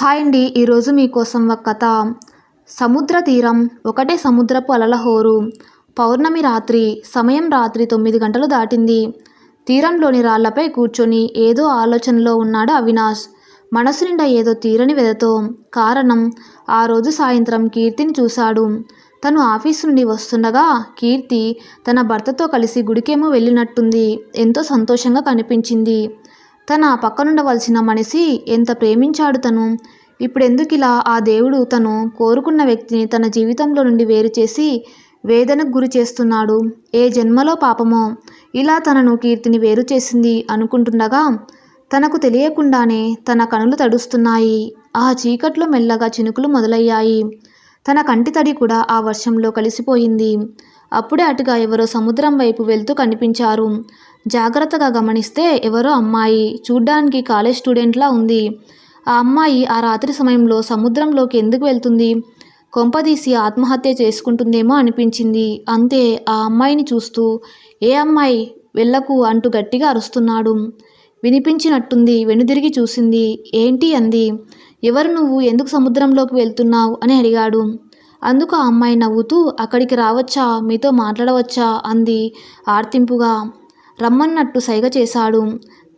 Hi అండి. ఈరోజు మీకోసం ఒక కథ. సముద్ర తీరం ఒకటే సముద్రపు అలల హోరు పౌర్ణమి రాత్రి సమయం రాత్రి తొమ్మిది గంటలు దాటింది. తీరంలోని రాళ్ళపై కూర్చొని ఏదో ఆలోచనలో ఉన్నాడు అవినాష్. మనసు నిండా ఏదో తీరని వెదతో. కారణం ఆ రోజు సాయంత్రం కీర్తిని చూశాడు. తను ఆఫీస్ నుండి వస్తుండగా కీర్తి తన భర్తతో కలిసి గుడికేమో వెళ్ళినట్టుంది. ఎంతో సంతోషంగా కనిపించింది. తన పక్కనుండవలసిన మనిషి ఎంత ప్రేమించాడు తను? ఇప్పుడెందుకు ఇలా ఆ దేవుడు తను కోరుకున్న వ్యక్తిని తన జీవితంలో నుండి వేరు చేసి వేదనకు గురి చేస్తున్నాడు? ఏ జన్మలో పాపమో ఇలా తనను కీర్తిని వేరు చేసింది అనుకుంటుండగా తనకు తెలియకుండానే తన కనులు తడుస్తున్నాయి. ఆ చీకట్లో మెల్లగా చినుకులు మొదలయ్యాయి. తన కంటి తడి కూడా ఆ వర్షంలో కలిసిపోయింది. అప్పుడే అటుగా ఎవరో సముద్రం వైపు వెళ్తూ కనిపించారు. జాగ్రత్తగా గమనిస్తే ఎవరో అమ్మాయి. చూడ్డానికి కాలేజ్ స్టూడెంట్లా ఉంది. ఆ అమ్మాయి ఆ రాత్రి సమయంలో సముద్రంలోకి ఎందుకు వెళ్తుంది? కొంపదీసి ఆత్మహత్య చేసుకుంటుందేమో అనిపించింది. అంతే ఆ అమ్మాయిని చూస్తూ ఏ అమ్మాయి? వెళ్ళకు అంటూ గట్టిగా అరుస్తున్నాడు. వినిపించినట్టుంది. వెనుదిరిగి చూసింది. ఏంటి? అంది. ఎవరు నువ్వు? ఎందుకు సముద్రంలోకి వెళ్తున్నావు? అని అడిగాడు. అందుకు ఆ అమ్మాయి నవ్వుతూ అక్కడికి రావచ్చా? మీతో మాట్లాడవచ్చా? అంది ఆర్తింపుగా. రమ్మన్నట్టు సైగ చేశాడు.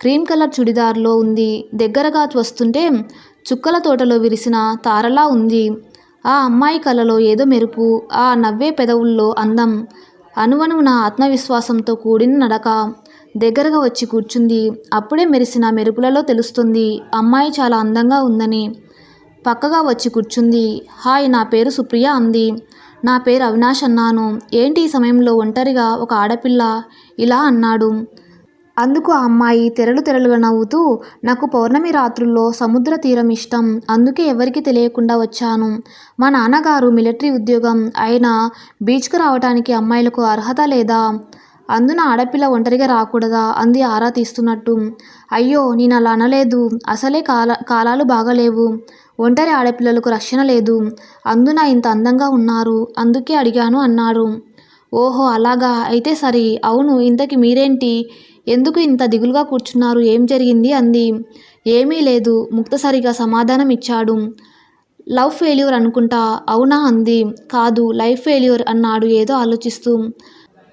క్రీమ్ కలర్ చుడిదార్లో ఉంది. దగ్గరగా వస్తుంటే చుక్కల తోటలో విరిసిన తారలా ఉంది. ఆ అమ్మాయి కలలో ఏదో మెరుపు ఆ నవ్వే పెదవుల్లో అందం. నా ఆత్మవిశ్వాసంతో కూడిన నడక. దగ్గరగా వచ్చి కూర్చుంది. అప్పుడే మెరిసిన మెరుపులలో తెలుస్తుంది అమ్మాయి చాలా అందంగా ఉందని. పక్కగా వచ్చి కూర్చుంది. హాయ్ నా పేరు సుప్రియ అంది. నా పేరు అవినాష్ అన్నాను. ఏంటి ఈ సమయంలో ఒంటరిగా ఒక ఆడపిల్ల? ఇలా అన్నాడు. అందుకు ఆ అమ్మాయి తెరలు తెరలుగా నవ్వుతూ నాకు పౌర్ణమి రాత్రుల్లో సముద్ర తీరం ఇష్టం. అందుకే ఎవరికి తెలియకుండా వచ్చాను. మా నాన్నగారు మిలిటరీ ఉద్యోగం. అయినా బీచ్కు రావడానికి అమ్మాయిలకు అర్హత లేదా? అందున ఆడపిల్ల ఒంటరిగా రాకూడదా? అంది ఆరా తీస్తున్నట్టు. అయ్యో నేను అలా అనలేదు. అసలే కాల కాలాలు బాగలేవు. ఒంటరి ఆడపిల్లలకు రక్షణ లేదు. అందున ఇంత అందంగా ఉన్నారు. అందుకే అడిగాను అన్నాడు. ఓహో అలాగా? అయితే సరే. అవును ఇంతకి మీరేంటి? ఎందుకు ఇంత దిగులుగా కూర్చున్నారు? ఏం జరిగింది? అంది. ఏమీ లేదు. ముక్తసరిగా సమాధానం ఇచ్చాడు. లవ్ ఫెయిల్యూర్ అనుకుంటా? అవునా? అంది. కాదు లైఫ్ ఫెయిల్యూర్ అన్నాడు ఏదో ఆలోచిస్తూ.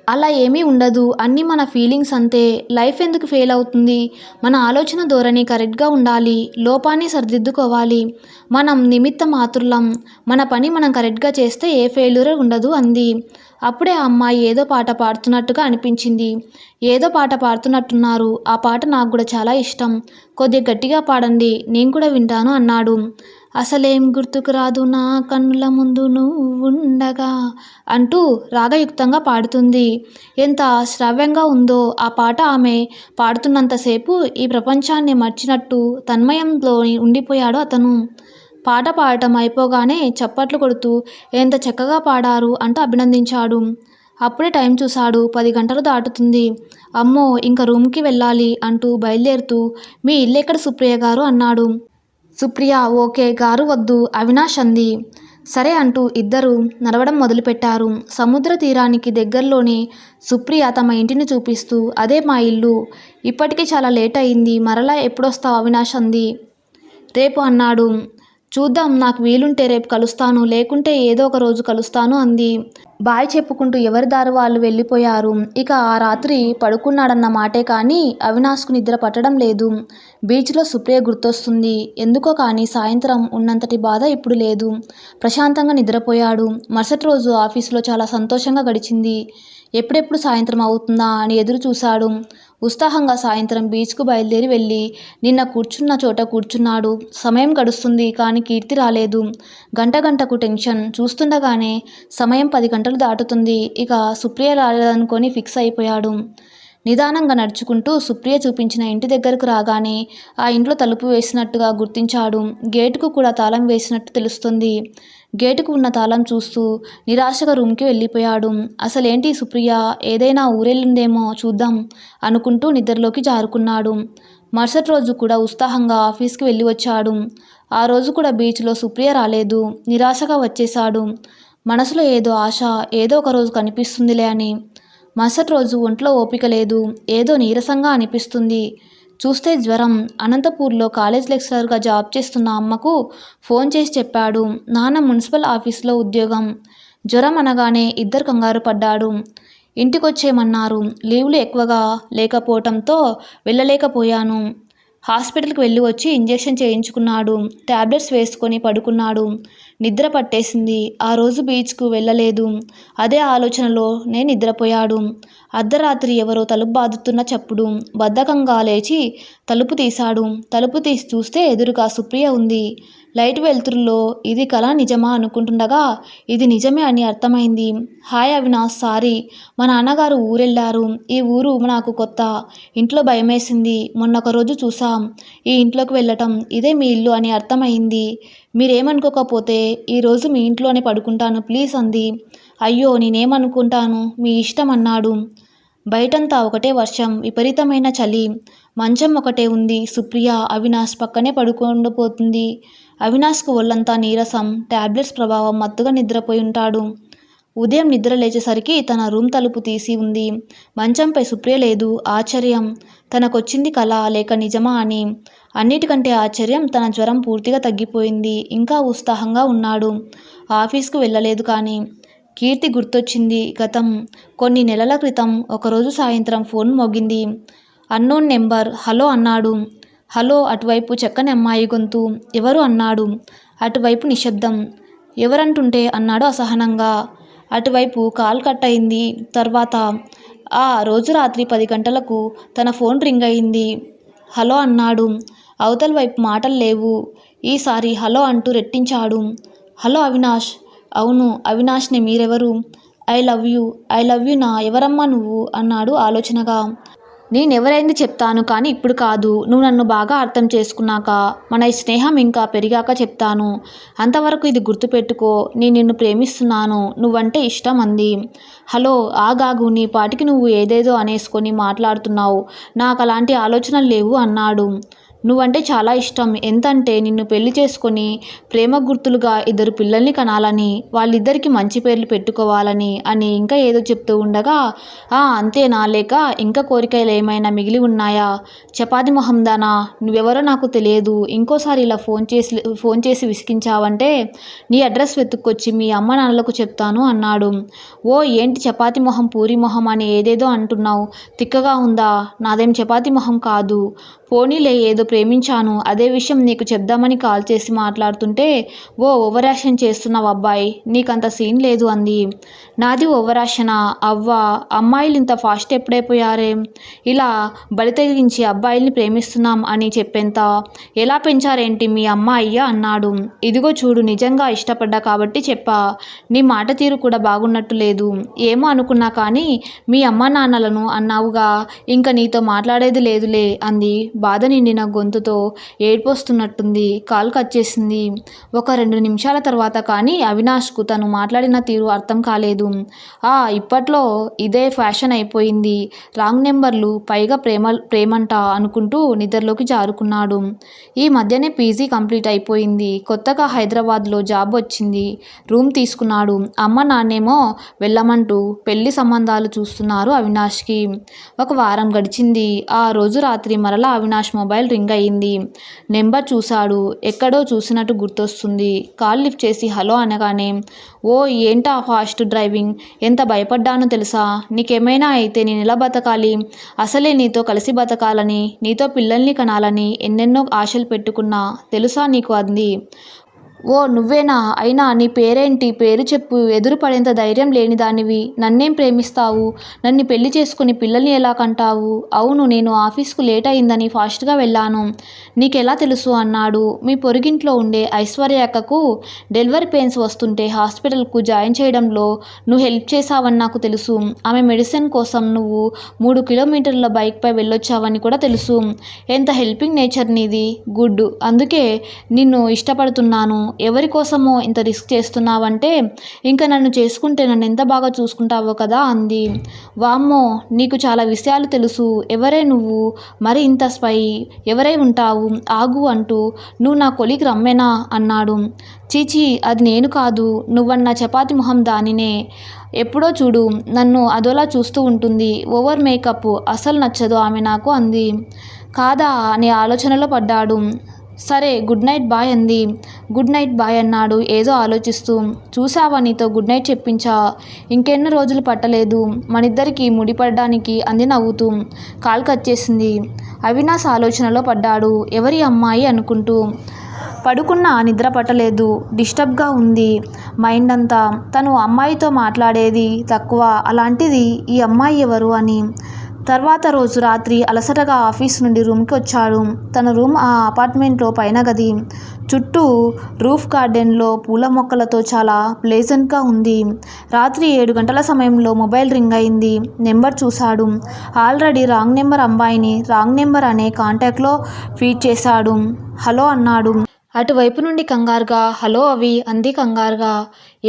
అలా ఏమీ ఉండదు. అన్నీ మన ఫీలింగ్స్ అంతే. లైఫ్ ఎందుకు ఫెయిల్ అవుతుంది? మన ఆలోచన ధోరణి కరెక్ట్గా ఉండాలి. లోపాన్ని సరిదిద్దుకోవాలి. మనం నిమిత్త మాతుర్లం మన పని మనం కరెక్ట్గా చేస్తే ఏ ఫెయిల్యూర్ ఉండదు అంది. అప్పుడే ఆ అమ్మాయి ఏదో పాట పాడుతున్నట్టుగా అనిపించింది. ఏదో పాట పాడుతున్నట్టున్నారు. ఆ పాట నాకు కూడా చాలా ఇష్టం. కొద్దిగా గట్టిగా పాడండి. నేను కూడా వింటాను అన్నాడు. అసలేం గుర్తుకు రాదు నా కన్నుల ముందు నువ్వు ఉండగా అంటూ రాగయుక్తంగా పాడుతుంది. ఎంత శ్రావ్యంగా ఉందో ఆ పాట ఆమె పాడుతున్నంతసేపు ఈ ప్రపంచాన్ని మర్చినట్టు తన్మయంలో ఉండిపోయాడు అతను. పాట పాడటం అయిపోగానే చప్పట్లు కొడుతూ ఎంత చక్కగా పాడారు అంటూ అభినందించాడు. అప్పుడే టైం చూశాడు పది గంటలు దాటుతుంది. అమ్మో ఇంక రూమ్కి వెళ్ళాలి అంటూ బయలుదేరుతూ మీ ఇల్లు ఎక్కడ సుప్రియ గారు? అన్నాడు. సుప్రియ ఓకే గారు వద్దు అవినాష్ అంది. సరే అంటూ ఇద్దరు నడవడం మొదలుపెట్టారు. సముద్ర తీరానికి దగ్గరలోనే సుప్రియ తమ ఇంటిని చూపిస్తూ అదే మా ఇల్లు. ఇప్పటికే చాలా లేట్ అయింది. మరలా ఎప్పుడొస్తావు అవినాష్? అంది. రేపు అన్నాడు. చూద్దాం. నాకు వీలుంటే రేపు కలుస్తాను. లేకుంటే ఏదో ఒక రోజు కలుస్తాను అంది. బాయ్ చెప్పుకుంటూ ఎవరి దారి వాళ్ళు వెళ్ళిపోయారు. ఇక ఆ రాత్రి పడుకున్నాడన్న మాటే కానీ అవినాష్కు నిద్ర పట్టడం లేదు. బీచ్లో సుప్రియ గుర్తొస్తుంది. ఎందుకో కానీ సాయంత్రం ఉన్నంతటి బాధ ఇప్పుడు లేదు. ప్రశాంతంగా నిద్రపోయాడు. మరుసటి రోజు ఆఫీసులో చాలా సంతోషంగా గడిచింది. ఎప్పుడెప్పుడు సాయంత్రం అవుతుందా అని ఎదురు చూశాడు. ఉత్సాహంగా సాయంత్రం బీచ్కు బయలుదేరి వెళ్ళి నిన్న కూర్చున్న చోట కూర్చున్నాడు. సమయం గడుస్తుంది కానీ కీర్తి రాలేదు. గంట గంటకు టెన్షన్. చూస్తుండగానే సమయం పది గంటలు దాటుతుంది. ఇక సుప్రియ రాలేదనుకొని ఫిక్స్ అయిపోయాడు. నిదానంగా నడుచుకుంటూ సుప్రియ చూపించిన ఇంటి దగ్గరకు రాగానే ఆ ఇంట్లో తలుపు వేసినట్టుగా గుర్తించాడు. గేటుకు కూడా తాళం వేసినట్టు తెలుస్తుంది. గేటుకు ఉన్న తాళం చూస్తూ నిరాశగా రూమ్కి వెళ్ళిపోయాడు. అసలేంటి సుప్రియ? ఏదైనా ఊరెళ్ళిందేమో చూద్దాం అనుకుంటూ నిద్రలోకి జారుకున్నాడు. మరుసటి రోజు కూడా ఉత్సాహంగా ఆఫీస్కి వెళ్ళి వచ్చాడు. ఆ రోజు కూడా బీచ్లో సుప్రియ రాలేదు. నిరాశగా వచ్చేశాడు. మనసులో ఏదో ఆశ ఏదో ఒక రోజు కనిపిస్తుందిలే అని. మరుసటి రోజు ఒంట్లో ఓపిక లేదు ఏదో నీరసంగా అనిపిస్తుంది. చూస్తే జ్వరం. అనంతపూర్లో కాలేజ్ లెక్చరర్గా జాబ్ చేస్తున్న అమ్మకు ఫోన్ చేసి చెప్పాడు. నాన్న మున్సిపల్ ఆఫీస్లో ఉద్యోగం. జ్వరం అనగానే ఇద్దరు కంగారు పడ్డాడు. ఇంటికొచ్చేయమన్నారు. లీవ్లు ఎక్కువగా లేకపోవటంతో వెళ్ళలేకపోయాను. హాస్పిటల్కి వెళ్ళి వచ్చి ఇంజెక్షన్ చేయించుకున్నాడు. ట్యాబ్లెట్స్ వేసుకొని పడుకున్నాడు. నిద్ర పట్టేసింది. ఆ రోజు బీచ్కు వెళ్ళలేదు. అదే ఆలోచనలో నేను నిద్రపోయాడు. అర్ధరాత్రి ఎవరో తలుపు బాదుతున్న చప్పుడు. బద్ధకంగా లేచి తలుపు తీశాడు. తలుపు తీసి చూస్తే ఎదురుగా సుప్రియ ఉంది. లైట్ వెలుతురులో ఇది కళ నిజమా అనుకుంటుండగా ఇది నిజమే అని అర్థమైంది. Hi Avinash sorry. మా నాన్నగారు ఊరెళ్ళారు. ఈ ఊరు నాకు కొత్త. ఇంట్లో భయమేసింది. మొన్న ఒక రోజు చూసాం ఈ ఇంట్లోకి వెళ్ళటం ఇదే మీ ఇల్లు అని అర్థమైంది. మీరేమనుకోకపోతే ఈరోజు మీ ఇంట్లోనే పడుకుంటాను ప్లీజ్ అంది. అయ్యో నేనేమనుకుంటాను? మీ ఇష్టం అన్నాడు. బయటంతా ఒకటే వర్షం విపరీతమైన చలి. మంచం ఒకటే ఉంది. సుప్రియ అవినాష్ పక్కనే పడుకుండిపోతుంది. అవినాష్కు ఒళ్ళంతా నీరసం. టాబ్లెట్స్ ప్రభావం మత్తుగా నిద్రపోయి ఉంటాడు. ఉదయం నిద్ర లేచేసరికి తన రూమ్ తలుపు తీసి ఉంది. మంచంపై సుప్రియ లేదు. ఆశ్చర్యం. తనకొచ్చింది కళ లేక నిజమా అని. అన్నిటికంటే ఆశ్చర్యం తన జ్వరం పూర్తిగా తగ్గిపోయింది. ఇంకా ఉత్సాహంగా ఉన్నాడు. ఆఫీస్కు వెళ్ళలేదు కానీ. కీర్తి గుర్తొచ్చింది. గతం కొన్ని నెలల క్రితం ఒకరోజు సాయంత్రం ఫోన్ మోగింది. అన్నోన్ నెంబర్ హలో అన్నాడు. హలో అటువైపు చక్కని అమ్మాయి గొంతు. ఎవరు అన్నాడు. అటువైపు నిశ్శబ్దం. ఎవరంటుంటే అన్నాడు అసహనంగా. అటువైపు కాల్ కట్ అయింది తర్వాత ఆ రోజు రాత్రి పది గంటలకు తన ఫోన్ రింగ్ అయింది. హలో అన్నాడు. అవతల వైపు మాటలు లేవు. ఈసారి హలో అంటూ రెట్టించాడు. హలో అవినాష్ అవును అవినాష్ని మీరెవరు? I love you I love you నా ఎవరమ్మా నువ్వు? అన్నాడు ఆలోచనగా. నేనెవరైంది చెప్తాను కానీ ఇప్పుడు కాదు నువ్వు నన్ను బాగా అర్థం చేసుకున్నాక మన ఈ స్నేహం ఇంకా పెరిగాక చెప్తాను. అంతవరకు ఇది గుర్తుపెట్టుకో నేను నిన్ను ప్రేమిస్తున్నాను నువ్వంటే ఇష్టం అంది. హలో ఆగాగు నీ పాటికి నువ్వు ఏదేదో అనేసుకొని మాట్లాడుతున్నావు. నాకు అలాంటి ఆలోచనలు లేవు అన్నాడు. నువ్వంటే చాలా ఇష్టం. ఎంతంటే నిన్ను పెళ్ళి చేసుకొని ప్రేమ గుర్తులుగా ఇద్దరు పిల్లల్ని కనాలని వాళ్ళిద్దరికి మంచి పేర్లు పెట్టుకోవాలని అని ఇంకా ఏదో చెప్తూ ఉండగా ఆ అంతేనా లేక ఇంకా కోరికలు ఏమైనా మిగిలి ఉన్నాయా? చపాతి మొహందానా? నువ్వెవరో నాకు తెలియదు. ఇంకోసారి ఇలా ఫోన్ చేసి ఫోన్ చేసి విసిగించావంటే నీ అడ్రస్ వెతుక్కొచ్చి మీ అమ్మ నాన్నలకు చెప్తాను అన్నాడు. ఓ ఏంటి చపాతి మొహం పూరి మొహం అని ఏదేదో అంటున్నావు. తిక్కగా ఉందా? నాదేం చపాతి మొహం కాదు. పోనీలే ఏదో ప్రేమించాను. అదే విషయం నీకు చెప్దామని కాల్ చేసి మాట్లాడుతుంటే ఓ ఓవరాషన్ చేస్తున్నావు అబ్బాయి. నీకంత సీన్ లేదు అంది. నాది ఓవరాషన అవ్వ అమ్మాయిలు ఇంత ఫాస్ట్ ఎప్పుడైపోయారే? ఇలా బలి తెగించి అబ్బాయిల్ని ప్రేమిస్తున్నాం అని చెప్పేంత ఎలా పెంచారేంటి మీ అమ్మ అన్నాడు. ఇదిగో చూడు నిజంగా ఇష్టపడ్డా కాబట్టి చెప్పా. నీ మాట తీరు కూడా బాగున్నట్టు లేదు. ఏమో అనుకున్నా కానీ మీ అమ్మ నాన్నలను అన్నావుగా ఇంకా నీతో మాట్లాడేది లేదులే అంది. బాధ నిండిన గొంతుతో ఏడ్పొస్తున్నట్టుంది కాల్ కట్ చేసింది. ఒక రెండు నిమిషాల తర్వాత కానీ అవినాష్కు తను మాట్లాడిన తీరు అర్థం కాలేదు. ఆ ఇప్పట్లో ఇదే ఫ్యాషన్ అయిపోయింది. రాంగ్ నెంబర్లు పైగా ప్రేమ ప్రేమంట అనుకుంటూ నిద్రలోకి జారుకున్నాడు. ఈ మధ్యనే పీజీ కంప్లీట్ అయిపోయింది. కొత్తగా హైదరాబాద్లో జాబ్ వచ్చింది. రూమ్ తీసుకున్నాడు. అమ్మ నాన్నేమో వెళ్ళమంటూ పెళ్ళి సంబంధాలు చూస్తున్నారు అవినాష్కి. ఒక వారం గడిచింది. ఆ రోజు రాత్రి మరలా అవినాష్ మొబైల్ రింగ్ అయింది. నెంబర్ చూశాడు. ఎక్కడో చూసినట్టు గుర్తొస్తుంది. కాల్ లిఫ్ట్ చేసి హలో అనగానే ఓ ఏంటా ఫాస్ట్ డ్రైవింగ్? ఎంత భయపడ్డానో తెలుసా? నీకేమైనా అయితే నేను ఎలా బతకాలి? అసలే నీతో కలిసి బతకాలని నీతో పిల్లల్ని కనాలని ఎన్నెన్నో ఆశలు పెట్టుకున్నా. తెలుసా నీకు అంది. ఓ నువ్వేనా? అయినా నీ పేరేంటి? పేరు చెప్పు. ఎదురు పడేంత ధైర్యం లేని దానివి. నన్నేం ప్రేమిస్తావు? నన్ను పెళ్ళి చేసుకుని పిల్లల్ని ఎలా కంటావు? అవును నేను ఆఫీస్కు లేట్ అయిందని ఫాస్ట్గా వెళ్ళాను. నీకెలా తెలుసు? అన్నాడు. మీ పొరుగింట్లో ఉండే ఐశ్వర్య అక్కకు డెలివరీ పెయిన్స్ వస్తుంటే హాస్పిటల్కు జాయిన్ చేయడంలో నువ్వు హెల్ప్ చేశావని నాకు తెలుసు. ఆమె మెడిసిన్ కోసం నువ్వు మూడు కిలోమీటర్ల బైక్పై వెళ్ళొచ్చావని కూడా తెలుసు. ఎంత హెల్పింగ్ నేచర్ నీది. గుడ్. అందుకే నిన్ను ఇష్టపడుతున్నాను. ఎవరి కోసమో ఇంత రిస్క్ చేస్తున్నావంటే ఇంకా నన్ను చేసుకుంటే నన్ను ఎంత బాగా చూసుకుంటావో కదా అంది. వామ్మో నీకు చాలా విషయాలు తెలుసు. ఎవరే నువ్వు? మరి ఇంత స్పై ఎవరై ఉంటావు? ఆగు అంటూ నువ్వు నా కొలికి రమ్మేనా? అన్నాడు. చీచీ అది నేను కాదు నువ్వన్న చపాతి మొహం దానినే. ఎప్పుడో చూడు నన్ను అదోలా చూస్తూ ఉంటుంది. ఓవర్ మేకప్ అసలు నచ్చదు ఆమె నాకు అంది. కాదా? అనే ఆలోచనలో పడ్డాడు. సరే గుడ్ నైట్ బాయ్ అంది. గుడ్ నైట్ బాయ్ అన్నాడు. ఏదో ఆలోచిస్తూ చూసావా నీతో గుడ్ నైట్ చెప్పించా? ఇంకెన్ని రోజులు పట్టలేదు. మనిద్దరికి ముడిపడడానికి అంది నవ్వుతూ కాల్ కట్ చేసింది. అవినాష్ ఆలోచనలో పడ్డాడు. ఎవరి అమ్మాయి అనుకుంటూ పడుకున్న నిద్ర పట్టలేదు. డిస్టర్బ్గా ఉంది. మైండ్ అంతా తను అమ్మాయితో మాట్లాడేది తక్కువ. అలాంటిది ఈ అమ్మాయి ఎవరు అని తర్వాత రోజు రాత్రి అలసటగా ఆఫీస్ నుండి రూమ్కి వచ్చాడు. తన రూమ్ ఆ అపార్ట్మెంట్లో పైన గది. చుట్టూ రూఫ్ గార్డెన్లో పూల మొక్కలతో చాలా ప్లేజెంట్గా ఉంది. రాత్రి ఏడు గంటల సమయంలో మొబైల్ రింగ్ అయింది. నెంబర్ చూశాడు. ఆల్రెడీ రాంగ్ నెంబర్ అమ్మాయిని రాంగ్ నెంబర్ అనే కాంటాక్ట్లో ఫీడ్ చేశాడు. హలో అన్నాడు. అటువైపు నుండి కంగారుగా హలో అవి అంది కంగారుగా.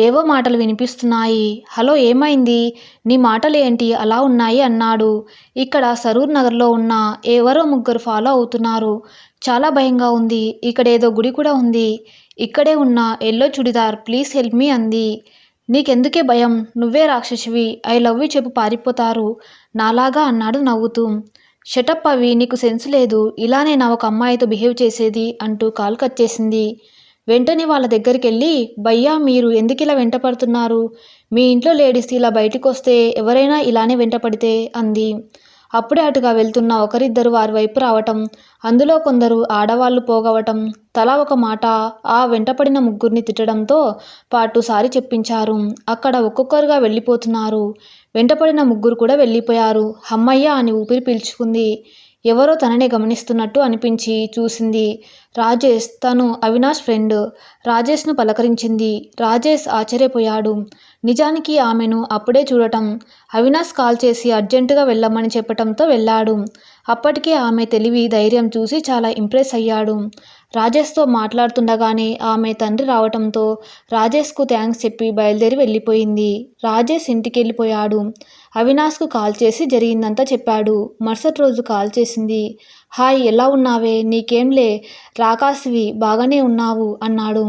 ఏవో మాటలు వినిపిస్తున్నాయి. హలో ఏమైంది? నీ మాటలు ఏంటి అలా ఉన్నాయి అన్నాడు. ఇక్కడ సరూర్ నగర్లో ఉన్న ఎవరో ముగ్గురు ఫాలో అవుతున్నారు. చాలా భయంగా ఉంది. ఇక్కడ ఏదో గుడి కూడా ఉంది. ఇక్కడే ఉన్న yellow churidar please help me అంది. నీకెందుకే భయం? నువ్వే రాక్షసివి. ఐ లవ్ యూ చెప్పు పారిపోతారు. నాలాగా అన్నాడు నవ్వుతూ. షటప్ అవి నీకు సెన్స్ లేదు. ఇలానే నా ఒక అమ్మాయితో బిహేవ్ చేసేది అంటూ కాల్ కట్ చేసింది. వెంటనే వాళ్ళ దగ్గరికి వెళ్ళి భయ్యా మీరు ఎందుకు ఇలా వెంట పడుతున్నారు? మీ ఇంట్లో లేడీస్ ఇలా బయటకు వస్తే ఎవరైనా ఇలానే వెంట పడితే అంది. అప్పుడే అటుగా వెళ్తున్న ఒకరిద్దరు వారి వైపు రావటం అందులో కొందరు ఆడవాళ్ళు పోగవటం తలా ఒక మాట ఆ వెంటపడిన ముగ్గురిని తిట్టడంతో పాటు సారి చెప్పించారు. అక్కడ ఒక్కొక్కరుగా వెళ్ళిపోతున్నారు. వెంటపడిన ముగ్గురు కూడా వెళ్ళిపోయారు. హమ్మయ్య అని ఊపిరి పీల్చుకుంది. ఎవరో తననే గమనిస్తున్నట్టు అనిపించి చూసింది. రాజేష్ తను అవినాష్ ఫ్రెండ్. రాజేష్ను పలకరించింది. రాజేష్ ఆశ్చర్యపోయాడు. నిజానికి ఆమెను అప్పుడే చూడటం. అవినాష్ కాల్ చేసి అర్జెంటుగా వెళ్ళమని చెప్పటంతో వెళ్ళాడు. అప్పటికే ఆమె తెలివి ధైర్యం చూసి చాలా ఇంప్రెస్ అయ్యాడు. రాజేష్తో మాట్లాడుతుండగానే ఆమె తండ్రి రావటంతో రాజేష్కు థ్యాంక్స్ చెప్పి బయలుదేరి వెళ్ళిపోయింది. రాజేష్ ఇంటికి వెళ్ళిపోయాడు అవినాష్కు కాల్ చేసి జరిగిందంతా చెప్పాడు. మరుసటి రోజు కాల్ చేసింది. హాయ్ ఎలా ఉన్నావే? నీకేంలే రాకాసివి బాగానే ఉన్నావు అన్నాడు.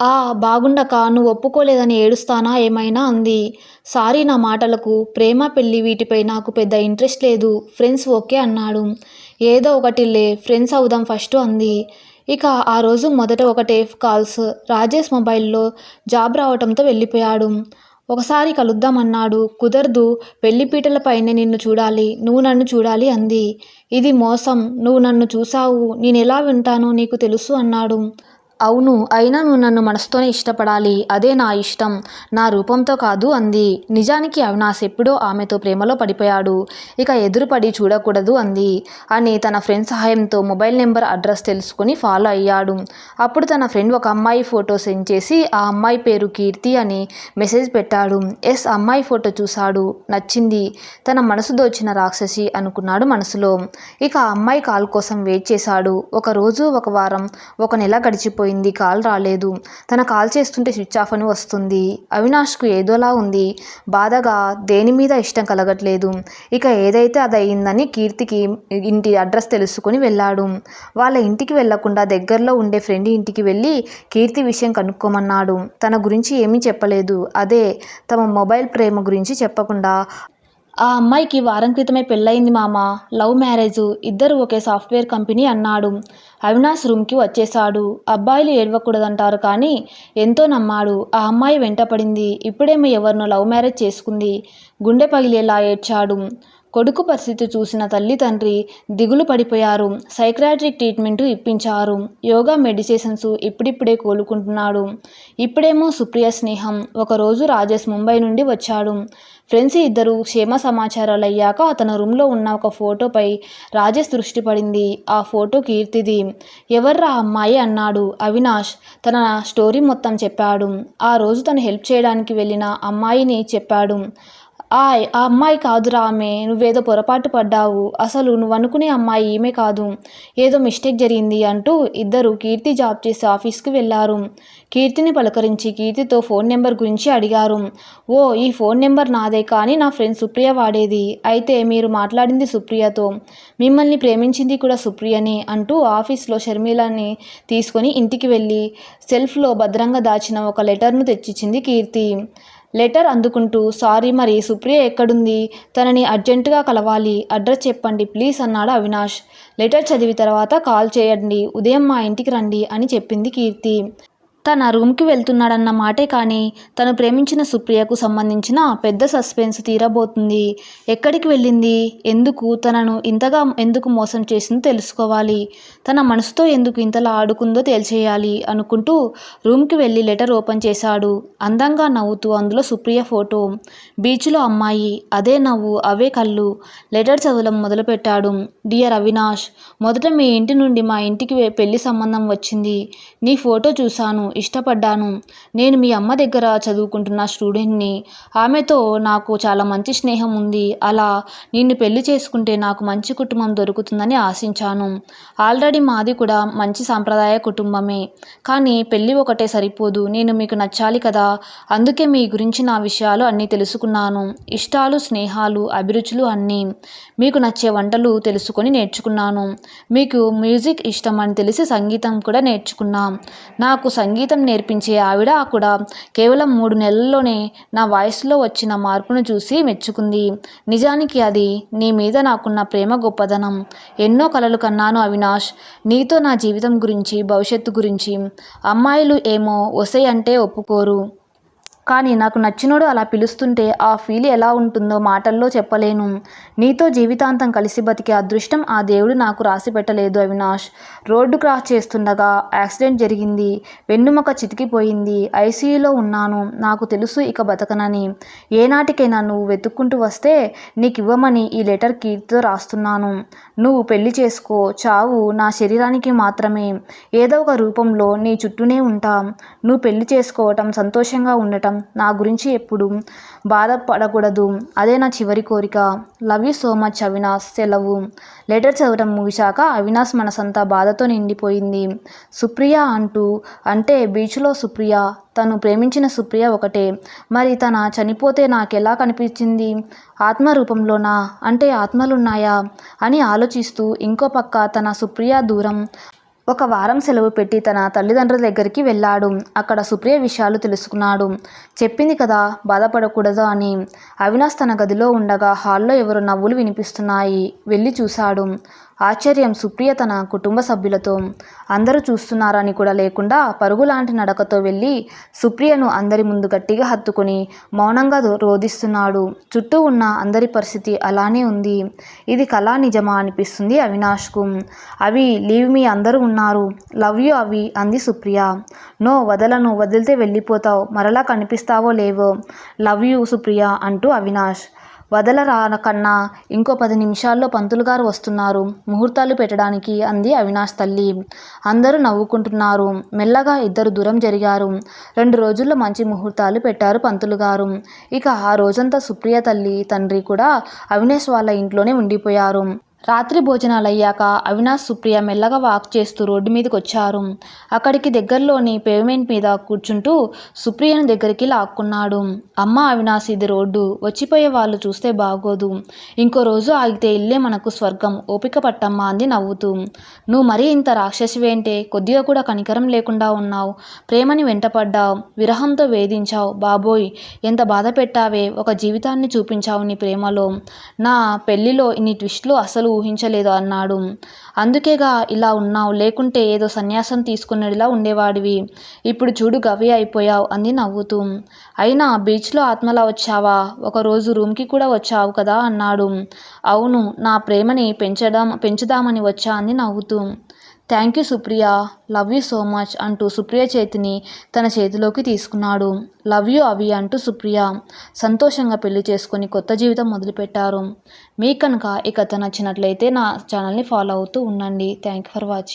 ఆ బాగుండక నువ్వు ఒప్పుకోలేదని ఏడుస్తానా ఏమైనా? అంది. సారీ నా మాటలకు ప్రేమ పెళ్ళి వీటిపై నాకు పెద్ద ఇంట్రెస్ట్ లేదు. ఫ్రెండ్స్ ఓకే అన్నాడు. ఏదో ఒకటిలే ఫ్రెండ్స్ అవుదాం ఫస్ట్ అంది. ఇక ఆ రోజు మొదట ఒకటే కాల్స్. రాజేష్ మొబైల్లో జాబ్ రావటంతో వెళ్ళిపోయాడు. ఒకసారి కలుద్దామన్నాడు. కుదరదు పెళ్ళిపీటలపైనే నిన్ను చూడాలి నువ్వు నన్ను చూడాలి అంది. ఇది మోసం నువ్వు నన్ను చూసావు నేను ఎలా వింటానో నీకు తెలుసు అన్నాడు. అవును అయినా నువ్వు నన్ను మనసుతోనే ఇష్టపడాలి. అదే నా ఇష్టం. నా రూపంతో కాదు అంది. నిజానికి అవినాష్ ఎప్పుడో ఆమెతో ప్రేమలో పడిపోయాడు. ఇక ఎదురుపడి చూడకూడదు అంది. అని తన ఫ్రెండ్ సహాయంతో మొబైల్ నెంబర్ అడ్రస్ తెలుసుకుని ఫాలో అయ్యాడు. అప్పుడు తన ఫ్రెండ్ ఒక అమ్మాయి ఫోటో సెండ్ చేసి ఆ అమ్మాయి పేరు కీర్తి అని మెసేజ్ పెట్టాడు. ఎస్ అమ్మాయి ఫోటో చూశాడు. నచ్చింది. తన మనసు దోచిన రాక్షసి అనుకున్నాడు మనసులో. ఇక ఆ అమ్మాయి కాల్ కోసం వెయిట్ చేశాడు. ఒక రోజు ఒక వారం ఒక నెల గడిచిపోయింది కాల్ రాలేదు. తన కాల్ చేస్తుంటే స్విచ్ ఆఫ్ అని వస్తుంది. అవినాష్కు ఏదోలా ఉంది. బాధగా దేని మీద ఇష్టం కలగట్లేదు. ఇక ఏదైతే అది అయిందని కీర్తికి ఇంటి అడ్రస్ తెలుసుకుని వెళ్ళాడు. వాళ్ళ ఇంటికి వెళ్ళకుండా దగ్గరలో ఉండే ఫ్రెండ్ ఇంటికి వెళ్ళి కీర్తి విషయం కనుక్కోమన్నాడు. తన గురించి ఏమీ చెప్పలేదు. అదే తమ మొబైల్ ప్రేమ గురించి చెప్పకుండా ఆ అమ్మాయికి వారం క్రితమే పెళ్ళయింది మామ. Love marriage. ఇద్దరు ఒకే సాఫ్ట్వేర్ కంపెనీ అన్నాడు. అవినాష్ రూమ్కి వచ్చేశాడు. అబ్బాయిలు ఏడవకూడదంటారు కానీ ఎంతో నమ్మాడు. ఆ అమ్మాయి వెంటపడింది. ఇప్పుడేమో ఎవరినో లవ్ మ్యారేజ్ చేసుకుంది. గుండె పగిలేలా ఏడ్చాడు. కొడుకు పరిస్థితి చూసిన తల్లి తండ్రి దిగులు పడిపోయారు. సైక్రాట్రిక్ ట్రీట్మెంట్ ఇప్పించారు. యోగా మెడిటేషన్స్ ఇప్పుడిప్పుడే కోలుకుంటున్నాడు. ఇప్పుడేమో సుప్రియ స్నేహం. ఒకరోజు రాజేష్ ముంబై నుండి వచ్చాడు. ఫ్రెండ్స్ ఇద్దరు క్షేమ సమాచారాలు అయ్యాక అతను రూమ్లో ఉన్న ఒక ఫోటోపై రాజేష్ దృష్టి పడింది. ఆ ఫోటో కీర్తిది. ఎవర్రా అమ్మాయి అన్నాడు అవినాష్. తన స్టోరీ మొత్తం చెప్పాడు. ఆ రోజు తను హెల్ప్ చేయడానికి వెళ్ళిన అమ్మాయిని చెప్పాడు. ఆయ్ ఆ అమ్మాయి కాదురా ఆమె. నువ్వేదో పొరపాటు పడ్డావు. అసలు నువ్వు అనుకునే అమ్మాయి ఈమె కాదు. ఏదో మిస్టేక్ జరిగింది అంటూ ఇద్దరు కీర్తి జాబ్ చేసే ఆఫీస్కి వెళ్ళారు కీర్తిని పలకరించి కీర్తితో ఫోన్ నెంబర్ గురించి అడిగారు. ఓ ఈ ఫోన్ నెంబర్ నాదే కానీ నా ఫ్రెండ్ సుప్రియ వాడేది. అయితే మీరు మాట్లాడింది సుప్రియతో. మిమ్మల్ని ప్రేమించింది కూడా సుప్రియనే అంటూ ఆఫీస్లో షర్మిలని తీసుకొని ఇంటికి వెళ్ళి సెల్ఫ్లో భద్రంగా దాచిన ఒక లెటర్ను తెచ్చిచ్చింది కీర్తి. లెటర్ అందుకుంటూ సారీ మరి సుప్రియ ఎక్కడుంది? తనని అర్జెంటుగా కలవాలి. అడ్రస్ చెప్పండి ప్లీజ్ అన్నాడు అవినాష్. లెటర్ చదివి తర్వాత కాల్ చేయండి. ఉదయం మా ఇంటికి రండి అని చెప్పింది కీర్తి. తన రూమ్కి వెళ్తున్నాడన్న మాటే కానీ తను ప్రేమించిన సుప్రియకు సంబంధించిన పెద్ద సస్పెన్స్ తీరబోతుంది. ఎక్కడికి వెళ్ళింది? ఎందుకు తనను ఇంతగా ఎందుకు మోసం చేసిందో తెలుసుకోవాలి. తన మనసుతో ఎందుకు ఇంతలా ఆడుకుందో తేల్చేయాలి అనుకుంటూ రూమ్కి వెళ్ళి లెటర్ ఓపెన్ చేశాడు. అందంగా నవ్వుతూ అందులో సుప్రియ ఫోటో. బీచ్లో అమ్మాయి అదే నవ్వు అవే కళ్ళు. లెటర్ చదవడం మొదలుపెట్టాడు. డియర్ అవినాష్ మొదట మీ ఇంటి నుండి మా ఇంటికి పెళ్ళి సంబంధం వచ్చింది. నీ ఫోటో చూశాను. ఇష్టపడ్డాను. నేను మీ అమ్మ దగ్గర చదువుకుంటున్న స్టూడెంట్ని. ఆమెతో నాకు చాలా మంచి స్నేహం ఉంది. అలా నిన్ను పెళ్ళి చేసుకుంటే నాకు మంచి కుటుంబం దొరుకుతుందని ఆశించాను. ఆల్రెడీ మాది కూడా మంచి సాంప్రదాయ కుటుంబమే. కానీ పెళ్ళి ఒకటే సరిపోదు. నేను మీకు నచ్చాలి కదా. అందుకే మీ గురించి నా విషయాలు అన్నీ తెలుసుకున్నాను. ఇష్టాలు స్నేహాలు అభిరుచులు అన్నీ మీకు నచ్చే వంటలు తెలుసుకొని నేర్చుకున్నాను. మీకు మ్యూజిక్ ఇష్టం అని తెలిసి సంగీతం కూడా నేర్చుకున్నాం. నాకు సంగీతం నేర్పించే ఆవిడ కూడా కేవలం మూడు నెలల్లోనే నా వాయిస్లో వచ్చిన మార్పును చూసి మెచ్చుకుంది. నిజానికి అది నీ మీద నాకున్న ప్రేమ గొప్పదనం. ఎన్నో కలలు కన్నాను అవినాష్. నీతో నా జీవితం గురించి భవిష్యత్తు గురించి. అమ్మాయిలు ఏమో ఒసే అంటే ఒప్పుకోరు. కానీ నాకు నచ్చినోడు అలా పిలుస్తుంటే ఆ ఫీల్ ఎలా ఉంటుందో మాటల్లో చెప్పలేను. నీతో జీవితాంతం కలిసి బతికే అదృష్టం ఆ దేవుడు నాకు రాసి పెట్టలేదు అవినాష్. రోడ్డు క్రాస్ చేస్తుండగా యాక్సిడెంట్ జరిగింది. వెన్నుముక చితికిపోయింది. ఐసీయూలో ఉన్నాను. నాకు తెలుసు ఇక బతకనని. ఏనాటికైనా నువ్వు వెతుక్కుంటూ వస్తే నీకు ఇవ్వమని ఈ లెటర్ కీర్తితో రాస్తున్నాను. నువ్వు పెళ్ళి చేసుకో. చావు. నా శరీరానికి మాత్రమే. ఏదో ఒక రూపంలో నీ చుట్టూనే ఉంటాం. నువ్వు పెళ్ళి చేసుకోవటం సంతోషంగా ఉండటం నా గురించి ఎప్పుడు బాధపడకూడదు. అదే నా చివరి కోరిక. Love you so much Avinash. సెలవు. లెటర్ చదవడం ముగిశాక అవినాష్ మనసంతా బాధతో నిండిపోయింది. సుప్రియ అంటూ అంటే బీచ్లో సుప్రియ. తను ప్రేమించిన సుప్రియ ఒకటే. మరి తన చనిపోతే నాకెలా కనిపించింది? ఆత్మ రూపంలోనా అంటే ఆత్మలున్నాయా? అని ఆలోచిస్తూ ఇంకో పక్క తన సుప్రియ దూరం ఒక వారం సెలవు పెట్టి తన తల్లిదండ్రుల దగ్గరికి వెళ్ళాడు. అక్కడ సుప్రియ విషయాలు తెలుసుకున్నాడు. చెప్పింది కదా బాధపడకూడదు అని. అవినాష్ తన గదిలో ఉండగా హాల్లో ఎవరు నవ్వులు వినిపిస్తున్నాయి. వెళ్ళి చూశాడు. ఆశ్చర్యం సుప్రియ తన కుటుంబ సభ్యులతో. అందరూ చూస్తున్నారని కూడా లేకుండా పరుగులాంటి నడకతో వెళ్ళి సుప్రియను అందరి ముందు గట్టిగా హత్తుకుని మౌనంగా రో- రోదిస్తున్నాడు చుట్టూ ఉన్న అందరి పరిస్థితి అలానే ఉంది. ఇది కళా నిజమా అనిపిస్తుంది అవినాష్కు. అవి లీవ్ మీ అందరూ ఉన్నారు. లవ్ యూ అవి అంది సుప్రియ. నో వదలను వదిలితే వెళ్ళిపోతావు. మరలా కనిపిస్తావో లేవో. లవ్ యూ సుప్రియ అంటూ అవినాష్. వదలరా కన్నా ఇంకో పది నిమిషాల్లో పంతులు గారు వస్తున్నారు. ముహూర్తాలు పెట్టడానికి అంది అవినాష్ తల్లి. అందరూ నవ్వుకుంటున్నారు. మెల్లగా ఇద్దరు దూరం జరిగారు. రెండు రోజుల్లో మంచి ముహూర్తాలు పెట్టారు పంతులు గారు. ఇక ఆ రోజంతా సుప్రియ తల్లి తండ్రి కూడా అవినాష్ వాళ్ళ ఇంట్లోనే ఉండిపోయారు. రాత్రి భోజనాలు అయ్యాక అవినాష్ సుప్రియ మెల్లగా వాక్ చేస్తూ రోడ్డు మీదకి వచ్చారు అక్కడికి దగ్గరలోని పేమెంట్ మీద కూర్చుంటూ సుప్రియను దగ్గరికి లాక్కున్నాడు. అమ్మ అవినాష్ ఇది రోడ్డు. వచ్చిపోయే వాళ్ళు చూస్తే బాగోదు. ఇంకో రోజు ఆగితే ఇల్లే మనకు స్వర్గం. ఓపిక పట్టమ్మా అంది నవ్వుతూ. నువ్వు మరీ ఇంత రాక్షసివేంటే? కొద్దిగా కూడా కనికరం లేకుండా ఉన్నావు. ప్రేమని వెంటపడ్డావు. విరహంతో వేధించావు. బాబోయ్ ఎంత బాధ పెట్టావే ఒక జీవితాన్ని చూపించావు నీ ప్రేమలో. నా పెళ్ళిలో ఇన్ని ట్విస్టులు అసలు ఊహించలేదు అన్నాడు. అందుకేగా ఇలా ఉన్నావు లేకుంటే ఏదో సన్యాసం తీసుకునేలా ఉండేవాడివి. ఇప్పుడు చూడు గవి అయిపోయావు అంది నవ్వుతూ. అయినా బీచ్లో ఆత్మలా వచ్చావా? ఒకరోజు రూమ్కి కూడా వచ్చావు కదా అన్నాడు. అవును నా ప్రేమని పెంచడం పెంచుదామని వచ్చా అంది నవ్వుతూ. Thank you Supriya love you so much అంటూ సుప్రియ చేతిని తన చేతిలోకి తీసుకున్నాడు. లవ్ యూ అవి అంటూ సుప్రియ సంతోషంగా పెళ్ళి చేసుకొని కొత్త జీవితం మొదలుపెట్టారు. మీకు కనుక ఈ కథ నచ్చినట్లయితే నా ఛానల్ని ఫాలో అవుతూ ఉండండి. Thank you for watching